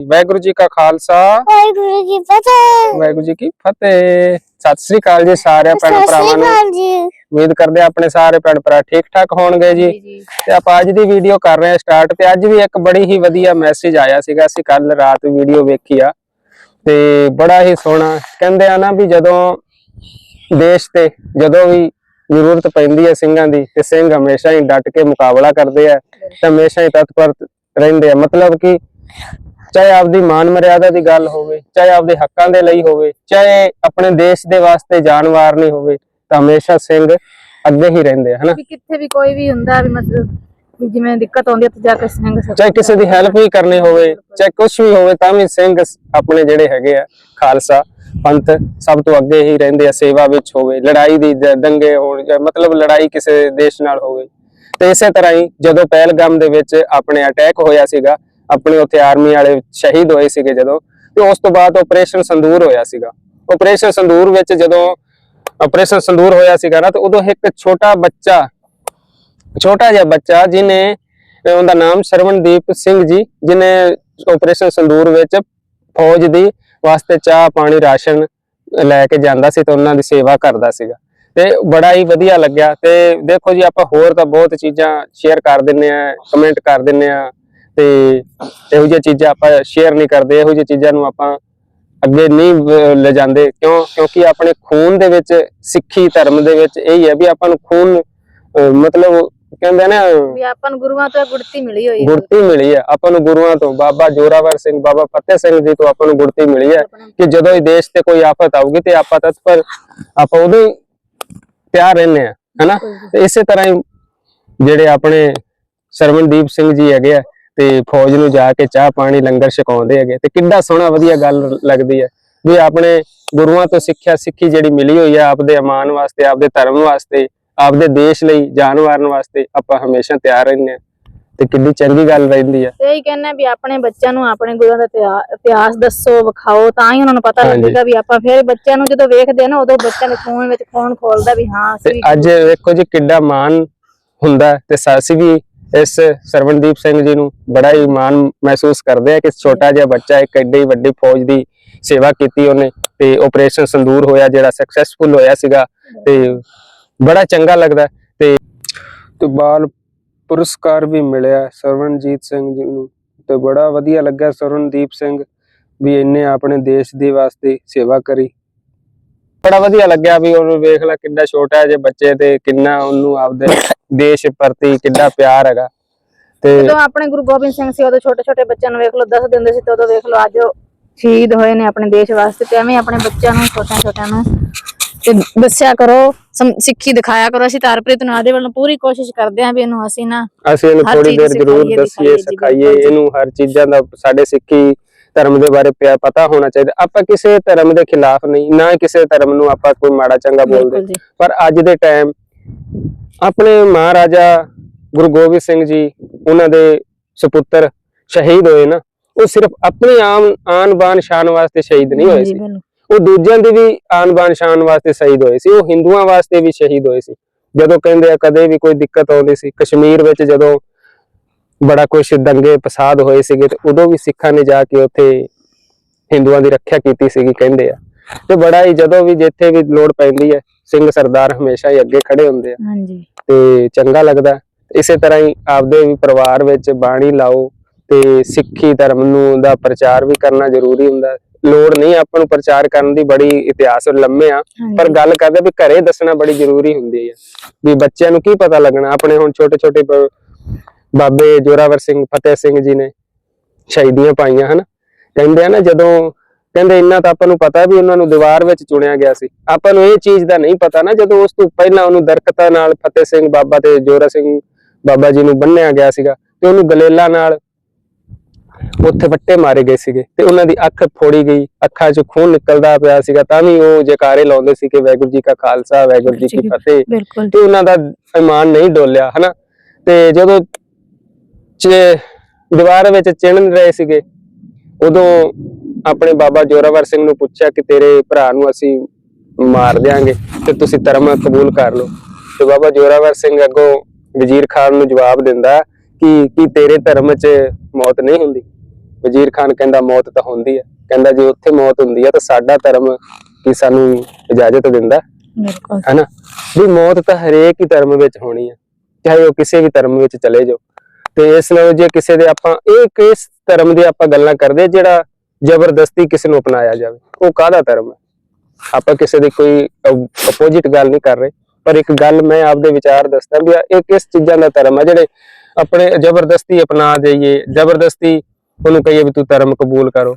ਵਾਹਿਗੁਰੂ ਜੀ ਕਾ ਖਾਲਸਾ। ਵਾਹਿਗੁਰੂ ਜੀ ਫਤਿਹ। ਵਾਹਿਗੁਰੂ ਜੀ ਕੀ ਫਤਿਹ। ਸਤਿ ਸ੍ਰੀ ਅਕਾਲ ਜੀ ਸਾਰੇ ਭੈਣ ਸਤਿ ਭਰਾਵਾਂ ਸ਼੍ਰੀ ਨੂੰ। ਅਕਾਲ ਜੀ। ਉਮੀਦ ਕਰਦੇ ਹਾਂ ਆਪਣੇ ਸਾਰੇ ਭੈਣ ਭਰਾ ਠੀਕ ਠਾਕ ਹੋਣਗੇ ਜੀ। ਤੇ ਆਪਾਂ ਅੱਜ ਦੀ ਵੀਡੀਓ ਕਰ ਰਹੇ ਹਾਂ ਸਟਾਰਟ ਤੇ। ਅੱਜ ਵੀ ਇੱਕ ਬੜੀ ਹੀ ਵਧੀਆ ਮੈਸੇਜ ਆਇਆ ਸੀਗਾ। ਅਸੀਂ ਕੱਲ ਰਾਤ ਵੀਡੀਓ ਵੇਖੀ ਆ। ਤੇ ਬੜਾ ਹੀ ਸੋਹਣਾ। ਕਹਿੰਦੇ ਆ ਨਾ ਵੀ ਜਦੋਂ ਦੇਸ਼ ਤੇ ਜਦੋਂ ਵੀ ਜ਼ਰੂਰਤ ਪੈਂਦੀ ਹੈ ਸਿੰਘਾਂ ਦੀ ਤੇ ਸਿੰਘ ਹਮੇਸ਼ਾ ਹੀ ਡਟ ਕੇ ਮੁਕਾਬਲਾ ਕਰਦੇ ਆ ਤੇ ਹਮੇਸ਼ਾ ਹੀ ਤਤਪਰ ਰਹਿੰਦੇ ਆ। ਮਤਲਬ ਕਿ ਚਾਹੇ ਆਪਦੀ ਮਾਨ ਮਰਿਆਦਾ ਦੀ ਗੱਲ ਹੋਵੇ ਚਾਹੇ ਆਪਦੇ ਹੱਕਾਂ ਦੇ ਲਈ ਹੋਵੇ ਚਾਹੇ ਆਪਣੇ ਦੇਸ਼ ਦੇ ਵਾਸਤੇ ਜਾਨ ਵਾਰਨੀ ਹੋਵੇ ਤਾਂ ਹਮੇਸ਼ਾ ਸਿੰਘ ਅੱਗੇ ਹੀ ਰਹਿੰਦੇ ਹਨਾ? ਵੀ ਕਿੱਥੇ ਵੀ ਕੋਈ ਵੀ ਹੁੰਦਾ ਵੀ ਮਤਲਬ ਵੀ ਜਿਵੇਂ ਦਿੱਕਤ ਆਉਂਦੀ ਹੈ ਉੱਥੇ ਜਾ ਕੇ ਸਿੰਘ ਸਭ ਚਾਹੇ ਕਿਸੇ ਦੀ ਹੈਲਪ ਵੀ ਕਰਨੀ ਹੋਵੇ ਚਾਹੇ ਕੁਝ ਵੀ ਹੋਵੇ ਤਾਂ ਵੀ ਸਿੰਘ ਆਪਣੇ ਜਿਹੜੇ ਹੈਗੇ ਆ ਖਾਲਸਾ ਪੰਥ ਸਭ ਤੋਂ ਅੱਗੇ ਹੀ ਰਹਿੰਦੇ ਆ ਸੇਵਾ ਵਿੱਚ ਹੋਵੇ ਲੜਾਈ ਦੀ ਦੰਗੇ ਹੋਣ ਜਾਂ ਮਤਲਬ ਲੜਾਈ ਕਿਸੇ ਦੇਸ਼ ਨਾਲ ਹੋਵੇ। ਤੇ ਇਸੇ ਤਰ੍ਹਾਂ ਹੀ ਜਦੋਂ ਪਹਿਲਗਾਮ ਦੇ ਵਿੱਚ ਆਪਣੇ ਅਟੈਕ ਹੋਇਆ ਸੀਗਾ ਆਪਣੇ ਉੱਥੇ ਆਰਮੀ ਵਾਲੇ ਸ਼ਹੀਦ ਹੋਏ ਸੀਗੇ ਜਦੋਂ ਤੇ ਉਸ ਤੋਂ ਬਾਅਦ ਆਪਰੇਸ਼ਨ ਸੰਦੂਰ ਹੋਇਆ ਸੀਗਾ। ਆਪਰੇਸ਼ਨ ਸੰਦੂਰ ਵਿੱਚ ਜਦੋਂ ਆਪਰੇਸ਼ਨ ਸੰਦੂਰ ਹੋਇਆ ਸੀਗਾ ਨਾ, ਤੇ ਉਦੋਂ ਇੱਕ ਛੋਟਾ ਬੱਚਾ, ਛੋਟਾ ਜਿਹਾ ਬੱਚਾ ਜਿਨੇ ਉਹਦਾ ਨਾਮ ਸ਼ਰਵਣਦੀਪ ਸਿੰਘ ਜੀ ਜਿਨੇ ਆਪਰੇਸ਼ਨ ਸੰਦੂਰ ਵਿੱਚ ਫੌਜ ਦੀ ਵਾਸਤੇ ਚਾਹ, ਪਾਣੀ, ਰਾਸ਼ਨ ਲੈ ਕੇ ਜਾਂਦਾ ਸੀ ਤੇ ਉਹਨਾਂ ਦੀ ਸੇਵਾ ਕਰਦਾ ਸੀਗਾ। ਤੇ ਬੜਾ ਹੀ ਵਧੀਆ ਲੱਗਿਆ ਤੇ ਦੇਖੋ ਜੀ, ਆਪਾਂ ਹੋਰ ਤਾਂ ਬਹੁਤ ਚੀਜ਼ਾਂ ਸ਼ੇਅਰ ਕਰ ਦਿੰਨੇ ਆ ਕਮੈਂਟ ਕਰ ਦਿੰਨੇ ਆ ਤੇ ਇਹੋ ਜਿਹੀਆਂ ਚੀਜ਼ਾਂ ਆਪਾਂ ਸ਼ੇਅਰ ਨਹੀਂ ਕਰਦੇ ਇਹੋ ਜਿਹੀਆਂ ਚੀਜ਼ਾਂ ਨੂੰ ਆਪਾਂ ਅੱਗੇ ਨਹੀਂ ਅਹ, ਲਿਜਾਂਦੇ ਕਿਉਂ? ਕਿਉਂਕਿ ਆਪਣੇ ਖੂਨ ਦੇ ਵਿੱਚ ਸਿੱਖੀ ਧਰਮ ਦੇ ਵਿੱਚ ਇਹ ਹੀ ਹੈ ਵੀ ਆਪਾਂ ਨੂੰ ਖੂਨ ਮਤਲਬ ਕਹਿੰਦੇ ਨਾ ਵੀ ਆਪਾਂ ਨੂੰ ਗੁਰੂਆਂ ਤੋਂ ਗੁੜਤੀ ਮਿਲੀ ਹੋਈ ਹੈ। ਗੁਰਤੀ ਮਿਲੀ ਹੈ। ਆਪਾਂ ਨੂੰ ਗੁਰੂਆਂ ਤੋਂ ਬਾਬਾ ਜੋਰਾਵਰ ਸਿੰਘ ਬਾਬਾ ਫਤਿਹ ਸਿੰਘ ਜੀ ਤੋਂ ਆਪਾਂ ਨੂੰ ਗੁਰਤੀ ਮਿਲੀ ਹੈ ਕਿ ਜਦੋਂ ਹੀ ਦੇਸ਼ ਤੇ ਕੋਈ ਆਫਤ ਆਊਗੀ ਤੇ ਆਪਾਂ ਤਤਪਰ ਆਪਾਂ ਉਦੋਂ ਹੀ ਤਿਆਰ ਰਹਿੰਦੇ ਆ ਹਨਾ? ਤੇ ਇਸੇ ਤਰ੍ਹਾਂ ਹੀ ਜਿਹੜੇ ਆਪਣੇ ਸਰਵਨਦੀਪ ਸਿੰਘ ਜੀ ਹੈਗੇ ਆ ਤੇ ਫੌਜ ਨੂੰ ਜਾ ਕੇ ਚਾਹ ਪਾਣੀ ਲੰਗਰ ਛਕਾਉਂਦੇ ਹੈਗੇ। ਤੇ ਕਿੰਨਾ ਸੋਹਣਾ ਵਧੀਆ ਗੱਲ ਲੱਗਦੀ ਹੈ ਵੀ ਆਪਣੇ ਗੁਰੂਆਂ ਤੋਂ ਸਿੱਖਿਆ ਸਿੱਖੀ ਜਿਹੜੀ ਮਿਲੀ ਹੋਈ ਹੈ ਆਪਦੇ ਅਮਾਨ ਵਾਸਤੇ ਆਪਦੇ ਧਰਮ ਵਾਸਤੇ ਆਪਦੇ ਦੇਸ਼ ਲਈ ਜਾਨ ਵਾਰਨ ਵਾਸਤੇ ਆਪਾਂ ਹਮੇਸ਼ਾ ਤਿਆਰ ਰਹਿੰਦੇ ਆ ਤੇ ਕਿੰਨੀ ਚੰਗੀ ਗੱਲ ਰਹਿੰਦੀ ਹੈ। ਇਹੀ ਕਹਿੰਨਾ ਵੀ ਆਪਣੇ ਬੱਚਿਆਂ ਨੂੰ ਆਪਣੇ ਗੁਰੂਆਂ ਦਾ ਇਤਿਹਾ- ਇਤਿਹਾਸ ਦੱਸੋ ਵਿਖਾਓ ਤਾਂ ਹੀ ਉਹਨਾਂ ਨੂੰ ਪਤਾ। ਲੱਗੇਗਾ ਵੀ ਆਪਾਂ ਫਿਰ ਬੱਚਿਆਂ ਨੂੰ ਜਦੋਂ ਵੇਖਦੇ ਆ ਨਾ ਉਦੋਂ ਬੱਚਿਆਂ ਦੇ ਖੂਨ ਵਿੱਚ ਖੂਨ ਖੋਲਦਾ ਵੀ ਹਾਂ ਅਸੀਂ ਅੱਜ ਵੇਖੋ ਜੀ ਕਿੱਡਾ ਮਾਣ ਹੁੰਦਾ ਹੈ। ਤੇ ਅਸੀਂ ਵੀ ਇਸ ਸਰਵਣਦੀਪ ਸਿੰਘ ਜੀ ਨੂੰ ਬੜਾ ਹੀ ਮਾਣ ਮਹਿਸੂਸ ਕਰਦੇ ਆ ਕਿ ਛੋਟਾ ਜਿਹਾ ਬੱਚਾ ਇੱਕ ਐਡੀ ਵੱਡੀ ਫੌਜ ਦੀ ਸੇਵਾ ਕੀਤੀ ਉਹਨੇ ਤੇ ਆਪਰੇਸ਼ਨ ਸੰਦੂਰ ਹੋਇਆ ਜਿਹੜਾ ਸਕਸੈਸਫੁਲ ਹੋਇਆ ਸੀਗਾ ਤੇ ਬੜਾ ਚੰਗਾ ਲੱਗਦਾ ਹੈ ਤੇ ਤੇ ਬਾਲ ਪੁਰਸਕਾਰ ਵੀ ਮਿਲਿਆ ਸਰਵਣਜੀਤ ਸਿੰਘ ਜੀ ਨੂੰ ਤੇ ਬੜਾ ਵਧੀਆ ਲੱਗਾ ਸਰਵਣਦੀਪ ਸਿੰਘ ਵੀ ਇੰਨੇ ਆਪਣੇ ਦੇਸ਼ ਦੇ ਵਾਸਤੇ ਸੇਵਾ ਕਰੀ। ਬੜਾ ਵਧੀਆ ਲੱਗਿਆ ਵੀ ਉਹਨੂੰ ਵੇਖ ਲੈ ਕਿੰਨਾ ਛੋਟਾ ਜਿਹੇ ਬੱਚੇ ਤੇ ਕਿੰਨਾ ਉਹਨੂੰ ਆਪਦੇ ਦੇਸ਼ ਪ੍ਰਤੀ ਕਿੰਨਾ ਪਿਆਰ ਹੈਗਾ। ਤੇ ਜਦੋਂ ਆਪਣੇ ਗੁਰੂ ਗੋਬਿੰਦ ਸਿੰਘ ਸੀ ਉਦੋਂ ਛੋਟੇ ਛੋਟੇ ਬੱਚਿਆਂ ਨੂੰ ਵੇਖ ਲਓ ਦੱਸਦੇ ਹੁੰਦੇ ਸੀ ਤੇ ਉਦੋਂ ਵੇਖ ਲਓ ਅੱਜ ਉਹ ਸ਼ਹੀਦ ਹੋਏ ਨੇ ਆਪਣੇ ਦੇਸ਼ ਵਾਸਤੇ ਤੇ ਐਵੇਂ ਆਪਣੇ ਬੱਚਿਆਂ ਨੂੰ ਛੋਟਿਆਂ ਛੋਟਿਆਂ ਨੂੰ। ਤੇ ਦੱਸਿਆ ਕਰੋ ਸਿੱਖੀ ਦਿਖਾਇਆ ਕਰੋ ਅਸੀਂ ਤਾਂ ਹਰਪ੍ਰੀਤ ਨੂੰ ਆਦੇ ਵੱਲੋਂ ਪੂਰੀ ਕੋਸ਼ਿਸ਼ ਕਰਦੇ ਹਾਂ ਵੀ ਇਹਨੂੰ ਅਸੀਂ ਨਾ ਅਸੀਂ ਇਹਨੂੰ ਥੋੜੀ ਦੇਰ ਜ਼ਰੂਰ ਦੱਸੀਏ ਸਿਖਾਈਏ। ਇਹਨੂੰ ਹਰ ਚੀਜ਼ਾਂ ਦਾ ਸਾਡੇ ਸਿੱਖੀ ਧਰਮ ਦੇ ਬਾਰੇ ਪਿਆ ਪਤਾ ਹੋਣਾ ਚਾਹੀਦਾ। ਆਪਾਂ ਕਿਸੇ ਧਰਮ ਦੇ ਖਿਲਾਫ ਨਹੀਂ ਨਾ ਕਿਸੇ ਧਰਮ ਨੂੰ ਆਪਾਂ ਕੋਈ ਮਾੜਾ ਚੰਗਾ ਬੋਲਦੇ। ਪਰ ਅੱਜ ਦੇ ਟਾਈਮ ਆਪਣੇ ਮਹਾਰਾਜਾ ਗੁਰੂ ਗੋਬਿੰਦ ਸਿੰਘ ਜੀ ਉਹਨਾਂ ਦੇ ਸੁਪੁੱਤਰ ਸ਼ਹੀਦ ਹੋਏ ਨਾ ਉਹ ਸਿਰਫ ਆਪਣੀ ਆਮ ਆਨ ਬਾਨ ਸ਼ਾਨ ਵਾਸਤੇ ਸ਼ਹੀਦ ਨਹੀਂ ਹੋਏ ਸੀ। ਉਹ ਦੂਜਿਆਂ ਦੀ ਵੀ ਆਨ ਬਾਨ ਸ਼ਾਨ ਵਾਸਤੇ ਸ਼ਹੀਦ ਹੋਏ ਸੀ ਉਹ ਹਿੰਦੂਆਂ ਵਾਸਤੇ ਵੀ ਸ਼ਹੀਦ ਹੋਏ ਸੀ। ਜਦੋਂ ਕਹਿੰਦੇ ਆ ਕਦੇ ਵੀ ਕੋਈ ਦਿੱਕਤ ਆਉਂਦੀ ਸੀ ਕਸ਼ਮੀਰ ਵਿੱਚ ਜਦੋਂ ਬੜਾ ਕੁਛ ਦੰਗੇ ਫਸਾਦ ਹੋਏ ਸੀਗੇ ਤੇ ਉਦੋਂ ਵੀ ਸਿੱਖਾਂ ਨੇ ਜਾ ਕੇ ਉੱਥੇ ਹਿੰਦੂਆਂ ਦੀ ਰੱਖਿਆ ਕੀਤੀ ਸੀਗੀ ਕਹਿੰਦੇ ਆ। ਤੇ ਬੜਾ ਹੀ ਜਦੋਂ ਵੀ ਜਿੱਥੇ ਵੀ ਲੋੜ ਪੈਂਦੀ ਹੈ ਸਿੰਘ ਸਰਦਾਰ ਹਮੇਸ਼ਾ ਹੀ ਅੱਗੇ ਖੜੇ ਹੁੰਦੇ ਆ। ਹਾਂਜੀ। ਤੇ ਚੰਗਾ ਲੱਗਦਾ। ਇਸੇ ਤਰ੍ਹਾਂ ਹੀ ਆਪਦੇ ਵੀ ਪਰਿਵਾਰ ਵਿੱਚ ਬਾਣੀ ਲਾਓ ਤੇ ਸਿੱਖੀ ਧਰਮ ਨੂੰ ਦਾ ਪ੍ਰਚਾਰ ਵੀ ਕਰਨਾ ਜ਼ਰੂਰੀ ਹੁੰਦਾ। ਲੋੜ ਨਹੀਂ ਆਪਾਂ ਨੂੰ ਪ੍ਰਚਾਰ ਕਰਨ ਦੀ ਬੜੀ ਇਤਿਹਾਸ ਲੰਮੇ ਆ ਪਰ ਗੱਲ ਕਰਦੇ ਵੀ ਘਰੇ ਦੱਸਣਾ ਬੜੀ ਜ਼ਰੂਰੀ ਹੁੰਦੀ ਹੈ ਵੀ ਬੱਚਿਆਂ ਨੂੰ ਕੀ ਪਤਾ ਲੱਗਣਾ? ਆਪਣੇ ਹੁਣ ਛੋਟੇ ਛੋਟੇ ਬਾਬੇ ਜੋਰਾਵਰ ਸਿੰਘ ਫਤਿਹ ਸਿੰਘ ਜੀ ਨੇ ਸ਼ਹੀਦੀਆਂ ਪਾਈਆਂ ਹਨ? ਕਹਿੰਦੇ ਆ ਨਾ ਜਦੋਂ ਕਹਿੰਦੇ ਇੰਨਾ ਤਾਂ ਆਪਾਂ ਨੂੰ ਪਤਾ ਵੀ ਉਹਨਾਂ ਨੂੰ ਦੀਵਾਰ ਵਿੱਚ ਚੁਣਿਆ ਗਿਆ ਸੀ। ਆਪਾਂ ਨੂੰ ਇਹ ਚੀਜ਼ ਦਾ ਨਹੀਂ ਪਤਾ ਨਾ ਜਦੋਂ ਉਸ ਤੋਂ ਪਹਿਲਾਂ ਉਹਨੂੰ ਦਰਖਤਾਂ ਨਾਲ ਫਤਿਹ ਸਿੰਘ ਬਾਬਾ ਤੇ ਜੋਰਾ ਸਿੰਘ ਬਾਬਾ ਜੀ ਨੂੰ ਬੰਨਿਆ ਗਿਆ ਸੀਗਾ ਤੇ ਉਹਨੂੰ ਗਲੇਲਾ ਨਾਲ ਉੱਥੇ ਵੱਟੇ ਮਾਰੇ ਗਏ ਸੀਗੇ ਤੇ ਉਹਨਾਂ ਦੀ ਅੱਖ ਫੋੜੀ ਗਈ ਅੱਖਾਂ 'ਚ ਖੂਨ ਨਿਕਲਦਾ ਪਿਆ ਸੀਗਾ ਤਾਂ ਵੀ ਉਹ ਜੈਕਾਰੇ ਲਾਉਂਦੇ ਸੀ ਕਿ ਵਾਹਿਗੁਰੂ ਜੀ ਕਾ ਖਾਲਸਾ ਵਾਹਿਗੁਰੂ ਜੀ ਕੀ ਫਤਿਹ। ਤੇ ਉਹਨਾਂ ਦਾ ਇਮਾਨ ਨਹੀਂ ਡੋਲਿਆ ਹਨਾ? ਤੇ ਜਦੋਂ ਚ- ਦੀਵਾਰ ਵਿੱਚ ਚਿਣ ਰਹੇ ਸੀਗੇ ਉਦੋਂ ਆਪਣੇ ਬਾਬਾ ਜੋਰਾਵਰ ਸਿੰਘ ਨੂੰ ਪੁੱਛਿਆ ਕਿ ਤੇਰੇ ਭਰਾ ਨੂੰ ਅਸੀਂ ਮਾਰ ਦਿਆਂਗੇ ਤੇ ਤੁਸੀਂ ਧਰਮ ਕਬੂਲ ਕਰ ਲਓ। ਤੇ ਬਾਬਾ ਜੋਰਾਵਰ ਸਿੰਘ ਅੱਗੋਂ ਵਜ਼ੀਰ ਖਾਨ ਨੂੰ ਜਵਾਬ ਦਿੰਦਾ ਕਿ ਕੀ ਤੇਰੇ ਧਰਮ 'ਚ ਮੌਤ ਨਹੀਂ ਹੁੰਦੀ। ਵਜ਼ੀਰ ਖਾਨ ਕਹਿੰਦਾ ਮੌਤ ਤਾਂ ਹੁੰਦੀ ਹੈ ਕਹਿੰਦਾ ਜੇ ਉੱਥੇ ਮੌਤ ਹੁੰਦੀ ਹੈ ਤਾਂ ਸਾਡਾ ਧਰਮ ਕੀ ਸਾਨੂੰ ਇਜਾਜ਼ਤ ਦਿੰਦਾ? ਹੈ? ਬਿਲਕੁਲ। ਹਨਾ? ਵੀ ਮੌਤ ਤਾਂ ਹਰੇਕ ਹੀ ਧਰਮ ਵਿੱਚ ਹੋਣੀ ਹੈ ਚਾਹੇ ਉਹ ਕਿਸੇ ਵੀ ਧਰਮ ਵਿੱਚ ਚਲੇ ਜਾਓ। ਤੇ ਇਸ ਨਾਲ ਜੇ ਕਿਸੇ ਦੇ ਆਪਾਂ ਇਹ ਕਿਸ ਧਰਮ ਦੇ ਆਪਾਂ ਗੱਲਾਂ ਕਰਦੇ ਜਿਹੜਾ ਜ਼ਬਰਦਸਤੀ ਕਿਸੇ ਨੂੰ ਅਪਣਾਇਆ ਜਾਵੇ ਉਹ ਕਾਹਦਾ ਧਰਮ ਹੈ? ਆਪਾਂ ਕਿਸੇ ਦੀ ਕੋਈ ਅਪੋਜੀਟ ਗੱਲ ਨਹੀਂ ਕਰ ਰਹੇ ਪਰ ਇੱਕ ਗੱਲ ਮੈਂ ਆਪਦੇ ਵਿਚਾਰ ਦੱਸਦਾ ਵੀ ਇਹ ਕਿਸ ਚੀਜ਼ਾਂ ਦਾ ਧਰਮ ਹੈ? ਜਿਹੜੇ ਆਪਣੇ ਜ਼ਬਰਦਸਤੀ ਅਪਣਾ ਜਾਈਏ ਜ਼ਬਰਦਸਤੀ ਉਹਨੂੰ ਕਹੀਏ ਵੀ ਤੂੰ ਧਰਮ ਕਬੂਲ ਕਰੋ।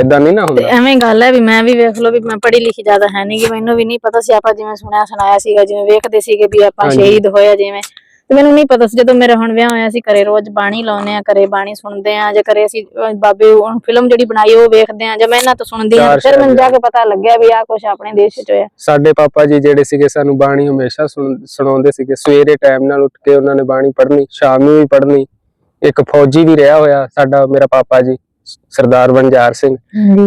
ਏਦਾਂ ਨਹੀਂ ਨਾ ਹੁੰਦਾ? ਐਵੇਂ ਗੱਲ ਹੈ ਵੀ ਮੈਂ ਵੀ ਵੇਖ ਲਓ ਵੀ ਮੈਂ ਪੜ੍ਹੀ ਲਿਖੀ ਜ਼ਿਆਦਾ ਹੈ ਨਹੀਂ ਕਿ ਮੈਨੂੰ ਵੀ ਨਹੀਂ ਪਤਾ ਸੀ ਆਪਾਂ ਜਿਵੇਂ ਸੁਣਿਆ ਸੁਣਾਇਆ ਸੀਗਾ ਜਿਵੇਂ ਵੇਖਦੇ ਸੀਗੇ ਵੀ ਆਪਾਂ। ਸ਼ਹੀਦ ਹੋਇਆ ਜਿਵੇਂ। ਤੇ ਮੈਨੂੰ ਨਹੀਂ ਪਤਾ ਸੀ ਜਦੋਂ ਮੇਰਾ ਹੁਣ ਵਿਆਹ ਹੋਇਆ ਸੀ ਘਰੇ ਰੋਜ਼ ਬਾਣੀ ਲਾਉਂਦੇ ਆ ਘਰੇ ਬਾਣੀ ਸੁਣਦੇ ਆ ਜੇ ਘਰੇ ਅਸੀਂ ਬਾਬੇ ਫਿਲਮ ਜਿਹੜੀ ਬਣਾਈ ਉਹ ਵੇਖਦੇ ਆ ਜਾਂ ਮੈਂ ਇਹਨਾਂ ਤੋਂ ਸੁਣਦੀ ਆ ਫਿਰ ਮੈਨੂੰ ਜਾ। ਕੇ ਪਤਾ ਲੱਗਿਆ ਵੀ ਆ ਕੁਝ ਆਪਣੇ ਦੇਸ਼ ਵਿੱਚ ਹੋਇਆ। ਸਾਡੇ ਪਾਪਾ ਜੀ ਜਿਹੜੇ ਸੀਗੇ ਸਾਨੂੰ ਬਾਣੀ ਹਮੇਸ਼ਾ ਸੁਣ- ਸੁਣਾਉਂਦੇ ਸੀਗੇ। ਸਵੇਰੇ ਟਾਈਮ ਨਾਲ ਉੱਠ ਕੇ ਉਹਨਾਂ ਨੇ ਬਾਣੀ ਪੜ੍ਹਨੀ ਸ਼ਾਮ ਨੂੰ ਵੀ ਪੜ੍ਹਨੀ। ਇੱਕ ਫੌਜੀ ਵੀ ਰਿਹਾ ਹੋਇਆ ਸਾਡਾ ਮੇਰਾ ਪਾਪਾ ਜੀ ਸਰਦਾਰ ਬੰਜਾਰ ਸਿੰਘ।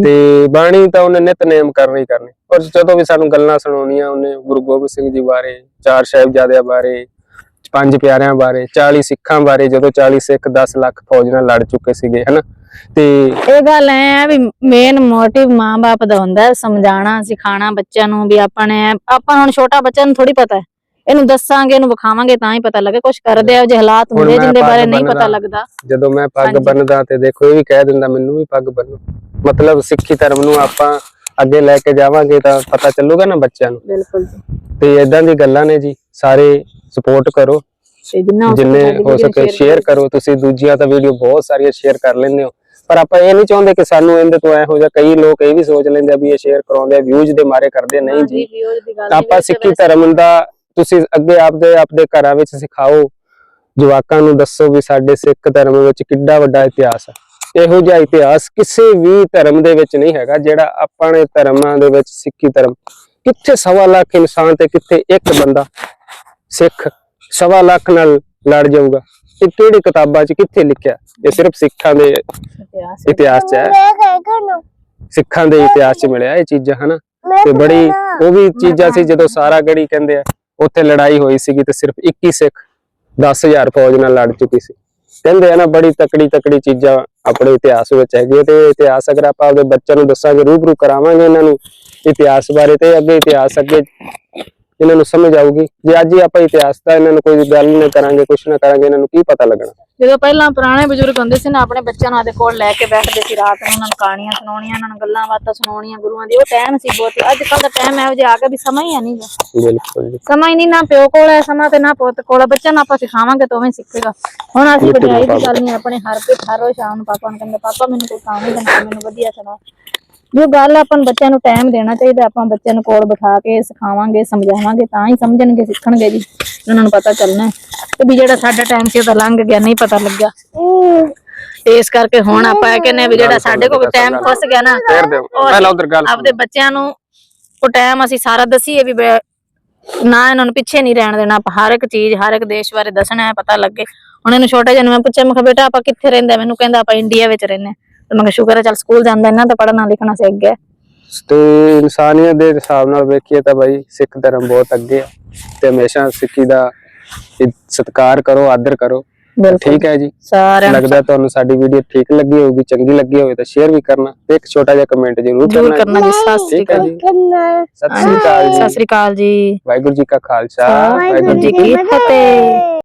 ਤੇ ਬਾਣੀ ਤਾਂ ਉਹਨੇ ਨਿਤਨੇਮ ਕਰਨੀ ਕਰਨੀ। ਔਰ ਜਦੋਂ ਵੀ ਸਾਨੂੰ ਗੱਲਾਂ ਸੁਣਾਉਣੀਆਂ ਉਹਨੇ ਗੁਰੂ ਗੋਬਿੰਦ ਸਿੰਘ ਜੀ ਬਾਰੇ ਚਾਰ ਸਾਹਿਬਜ਼ਾਦਿਆਂ ਬਾਰੇ ਪੰਜ ਪਿਆਰਿਆਂ ਬਾਰੇ 40 ਸਿੱਖਾਂ ਬਾਰੇ ਜਦੋਂ 40 ਸਿੱਖ 10 ਲੱਖ ਫੌਜ ਨਾਲ ਲੜ ਚੁੱਕੇ ਸੀਗੇ ਹਨਾ? ਤੇ ਇਹ ਗੱਲ ਐ ਆ ਵੀ ਮੇਨ ਮੋਟਿਵ ਮਾਂ-ਬਾਪ ਦਾ ਹੁੰਦਾ ਹੈ ਸਮਝਾਉਣਾ ਸਿਖਾਉਣਾ ਬੱਚਿਆਂ ਨੂੰ ਵੀ ਆਪਾਂ ਨੇ ਆਪਾਂ ਹੁਣ ਛੋਟਾ ਬੱਚਾ ਨੂੰ ਥੋੜੀ ਪਤਾ ਹੈ। ਇਹਨੂੰ ਦੱਸਾਂਗੇ ਇਹਨੂੰ ਵਿਖਾਵਾਂਗੇ ਤਾਂ ਹੀ ਪਤਾ ਲੱਗੇ ਕੁਝ ਕਰਦੇ ਆ ਜੇ ਹਾਲਾਤ ਹੁੰਦੇ ਜਿੰਦੇ ਬਾਰੇ ਨਹੀਂ। ਪਤਾ ਲੱਗਦਾ। ਜਦੋਂ ਮੈਂ ਪੱਗ। ਬੰਨਦਾ ਤੇ ਦੇਖੋ ਇਹ ਵੀ ਕਹਿ ਦਿੰਦਾ ਮੈਨੂੰ ਵੀ ਪੱਗ ਬੰਨੋ। ਮਤਲਬ ਸਿੱਖੀ ਧਰਮ ਨੂੰ ਆਪਾਂ ਅੱਗੇ ਲੈ ਕੇ ਜਾਵਾਂਗੇ ਤਾਂ ਪਤਾ ਚੱਲੂਗਾ ਨਾ ਬੱਚਿਆਂ ਨੂੰ। ਬਿਲਕੁਲ ਤੇ ਇਦਾਂ ਦੀ ਗੱਲਾਂ ਨੇ ਜੀ ਸਾਰੇ ਸਪੋਰਟ ਕਰੋ। ਤੇ ਜਿੰਨਾ ਹੋ ਜਿੰਨੇ ਹੋ ਸਕੇ ਸ਼ੇਅਰ ਕਰੋ। ਤੁਸੀਂ ਦੂਜੀਆਂ ਤਾਂ ਵੀਡੀਓ ਬਹੁਤ ਸਾਰੀਆਂ ਸ਼ੇਅਰ ਕਰ ਲੈਂਦੇ ਹੋ। ਪਰ ਆਪਾਂ ਇਹ ਨਹੀਂ ਚਾਹੁੰਦੇ ਕਿ ਸਾਨੂੰ ਇਹਦੇ ਤੋਂ ਐ ਹੋ ਜਾ ਕਈ ਲੋਕ ਇਹ ਵੀ ਸੋਚ ਲੈਂਦੇ ਆ ਵੀ ਇਹ ਸ਼ੇਅਰ ਕਰਾਉਂਦੇ ਆ ਵਿਊਜ਼ ਦੇ ਮਾਰੇ ਕਰਦੇ। ਨਹੀਂ ਜੀ। ਆਪਾਂ ਸਿੱਖੀ ਧਰਮ ਦਾ ਤੁਸੀਂ ਅੱਗੇ ਆਪਦੇ ਆਪਦੇ ਘਰਾਂ ਵਿੱਚ ਸਿਖਾਓ। ਜਵਾਕਾਂ ਨੂੰ ਦੱਸੋ ਵੀ ਸਾਡੇ ਸਿੱਖ ਧਰਮ ਵਿੱਚ ਕਿੱਡਾ ਵੱਡਾ ਇਤਿਹਾਸ ਹੈ ਇਹੋ ਜਿਹਾ ਇਤਿਹਾਸ ਕਿਸੇ ਵੀ ਧਰਮ ਦੇ ਵਿੱਚ ਨਹੀਂ ਹੈਗਾ ਜਿਹੜਾ ਆਪਣੇ ਧਰਮਾਂ ਦੇ ਵਿੱਚ ਸਿੱਖੀ ਧਰਮ। ਕਿੱਥੇ ਸਵਾ ਲੱਖ ਇਨਸਾਨ ਤੇ ਕਿੱਥੇ ਇੱਕ ਬੰਦਾ ਸਿੱਖ ਸਵਾ ਲੱਖ ਨਾਲ ਲੜ ਜਾਊਗਾ। ਇਹ ਕਿਹੜੀ ਕਿਤਾਬਾਂ 'ਚ ਕਿੱਥੇ ਲਿਖਿਆ? ਇਹ ਸਿਰਫ ਸਿੱਖਾਂ ਦੇ ਇਤਿਹਾਸ 'ਚ ਹੈ। ਸਿੱਖਾਂ ਦੇ ਇਤਿਹਾਸ 'ਚ ਮਿਲਿਆ ਇਹ ਚੀਜ਼ਾਂ ਹਨਾ? ਤੇ ਬੜੀ। ਉਹ ਵੀ ਚੀਜ਼ਾਂ ਸੀ ਜਦੋਂ ਸਾਰਾ ਗੜੀ ਕਹਿੰਦੇ ਆ ਉੱਥੇ ਲੜਾਈ ਹੋਈ ਸੀਗੀ ਤੇ ਸਿਰਫ 21 ਸਿੱਖ 10000 ਫੌਜ ਨਾਲ ਲੜ ਚੁੱਕੀ ਸੀ। ਕਹਿੰਦੇ ਆ ਨਾ ਬੜੀ ਤਕੜੀ ਤਕੜੀ ਚੀਜ਼ਾਂ ਆਪਣੇ ਇਤਿਹਾਸ ਵਿੱਚ ਹੈਗੀਆਂ ਤੇ ਇਤਿਹਾਸ ਅਗਰ ਆਪਾਂ ਆਪਦੇ ਬੱਚਿਆਂ ਨੂੰ ਦੱਸਾਂਗੇ ਰੂਬਰੂ ਕਰਾਵਾਂਗੇ ਇਹਨਾਂ ਨੂੰ ਇਤਿਹਾਸ ਬਾਰੇ ਤੇ ਅੱਗੇ ਇਤਿਹਾਸ ਅੱਗੇ ਇਹਨਾਂ ਨੂੰ ਸਮਝ ਆਊਗੀ ਜੇ ਅੱਜ ਹੀ ਆਪਾਂ ਇਤਿਹਾਸ ਦਾ ਇਹਨਾਂ ਨੂੰ ਕੋਈ ਗੱਲ ਨਹੀਂ ਕਰਾਂਗੇ ਕੁਛ ਨਾ ਕਰਾਂਗੇ ਇਹਨਾਂ ਨੂੰ ਕੀ ਪਤਾ ਲੱਗਣਾ ਜਦੋਂ ਪਹਿਲਾਂ ਪੁਰਾਣੇ ਬਜ਼ੁਰਗ ਹੁੰਦੇ ਸੀ ਨਾ ਆਪਣੇ ਬੱਚਿਆਂ ਨੂੰ ਆਦੇ ਕੋਲ ਲੈ ਕੇ ਬੈਠਦੇ ਸੀ ਰਾਤ ਨੂੰ ਉਹਨਾਂ ਨੂੰ ਕਹਾਣੀਆਂ ਸੁਣਾਉਣੀਆਂ ਉਹਨਾਂ ਨੂੰ ਗੱਲਾਂ ਬਾਤਾਂ ਸੁਣਾਉਣੀਆਂ ਗੁਰੂਆਂ ਦੀ ਉਹ ਟਾਈਮ ਸੀ ਬਹੁਤ ਅੱਜ ਕੱਲ ਦਾ ਟਾਈਮ ਇਹੋ ਜਿਹਾ ਆ ਗਿਆ ਵੀ ਸਮਾਂ ਹੀ ਨਹੀਂ। ਬਿਲਕੁਲ ਜੀ ਸਮਾਂ ਹੀ ਨਹੀਂ ਨਾ ਪਿਓ ਕੋਲ ਹੈ ਸਮਾਂ ਤੇ ਨਾ ਪੁੱਤ ਕੋਲ। ਬੱਚਾ ਨੂੰ ਆਪਾਂ ਸਿਖਾਵਾਂਗੇ ਤਾਂ ਉਵੇਂ ਸਿੱਖੇਗਾ ਹੁਣ ਅਸੀਂ ਵਡਿਆਈ ਦੀ। ਗੱਲ ਨਹੀਂ ਆਪਣੇ ਹਰ ਕੋਈ ਹਰ ਸ਼ਾਮ ਨੂੰ ਪਾਪਾ ਨੂੰ ਕਹਿੰਦੇ ਪਾਪਾ ਮੈਨੂੰ ਕੋਈ ਕੰਮ ਹੀ ਮੈਨੂੰ ਵਧੀਆ ਸੁਣਾ ਜੋ ਗੱਲ ਆਪਾਂ ਨੂੰ ਬੱਚਿਆਂ ਨੂੰ ਟਾਈਮ ਦੇਣਾ ਚਾਹੀਦਾ ਆਪਾਂ ਬੱਚਿਆਂ ਨੂੰ ਕੋਲ ਬਿਠਾ ਕੇ ਸਿਖਾਵਾਂਗੇ ਸਮਝਾਵਾਂਗੇ ਤਾਂ ਹੀ ਸਮਝਣਗੇ ਸਿੱਖਣਗੇ ਜੀ। ਉਹਨਾਂ ਨੂੰ ਪਤਾ ਚੱਲਣਾ ਕਿ ਵੀ ਜਿਹੜਾ ਸਾਡਾ ਟਾਈਮ ਸੀ ਉਹ ਤਾਂ ਲੰਘ ਗਿਆ ਨਹੀਂ ਪਤਾ ਲੱਗਾ ਤੇ ਇਸ ਕਰਕੇ ਹੁਣ ਆਪਾਂ ਆ ਵੀ ਜਿਹੜਾ ਸਾਡੇ ਕੋਲ ਟਾਈਮ ਫਸ ਗਿਆ ਨਾ ਆਪਦੇ ਬੱਚਿਆਂ ਨੂੰ ਉਹ ਟਾਈਮ ਅਸੀਂ ਸਾਰਾ ਦਸੀਏ ਵੀ ਨਾ ਇਹਨਾਂ ਨੂੰ ਪਿੱਛੇ ਨਹੀਂ ਰਹਿਣ ਦੇਣਾ ਆਪਾਂ ਹਰ ਇੱਕ ਚੀਜ਼ ਹਰ ਇੱਕ ਦੇਸ਼ ਬਾਰੇ ਦੱਸਣਾ ਹੈ ਪਤਾ ਲੱਗੇ। ਹੁਣ ਇਹਨੂੰ ਛੋਟੇ ਜਿਹੇ ਨੂੰ ਮੈਂ ਪੁੱਛਿਆ ਮੈਂ ਕਿਹਾ ਬੇਟਾ ਆਪਾਂ ਕਿੱਥੇ ਰਹਿੰਦੇ? ਮੈਨੂੰ ਕਹਿੰਦਾ ਆਪਾਂ ਇੰਡੀਆ ਵਿੱਚ ਰਹਿੰਦੇ। ਤੇ ਮੈਂ ਕਿਹਾ ਸ਼ੁਕਰ ਹੈ ਚੱਲ ਸਕੂਲ ਜਾਂਦਾ ਇਹਨਾਂ ਤਾਂ ਪੜ੍ਹਨਾ ਲਿਖਣਾ ਸਿੱਖ ਗਿਆ। ਤੇ ਇਨਸਾਨੀਅਤ ਦੇ ਹਿਸਾਬ ਨਾਲ ਵੇਖੀਏ ਤਾਂ ਬਾਈ ਸਿੱਖ ਧਰਮ ਬਹੁਤ ਅੱਗੇ ਆ ਤੇ ਹਮੇਸ਼ਾ ਸਿੱਖੀ ਦਾ ਸਤਿਕਾਰ ਕਰੋ ਆਦਰ ਕਰੋ। ਠੀਕ ਹੈ ਜੀ। ਸਾਰਿਆਂ ਨੂੰ ਲੱਗਦਾ ਤੁਹਾਨੂੰ ਸਾਡੀ ਵੀਡੀਓ ਠੀਕ ਲੱਗੀ ਹੋਊਗੀ ਚੰਗੀ ਲੱਗੀ ਹੋਵੇ ਤਾਂ ਸ਼ੇਅਰ ਵੀ ਕਰਨਾ ਤੇ ਇੱਕ ਛੋਟਾ ਜਿਹਾ ਕਮੈਂਟ ਜ਼ਰੂਰ ਕਰਨਾ ਕਰਨਾ ਜੀ। ਸਤਿ ਸ੍ਰੀ ਹੈ ਅਕਾਲ। ਸਤਿ ਸ੍ਰੀ ਅਕਾਲ ਸਤਿ ਜੀ ਸ੍ਰੀ ਅਕਾਲ ਜੀ। ਵਾਹਿਗੁਰੂ ਜੀ ਕਾ ਖਾਲਸਾ ਵਾਹਿਗੁਰੂ ਜੀ ਕੀ ਫਤਿਹ।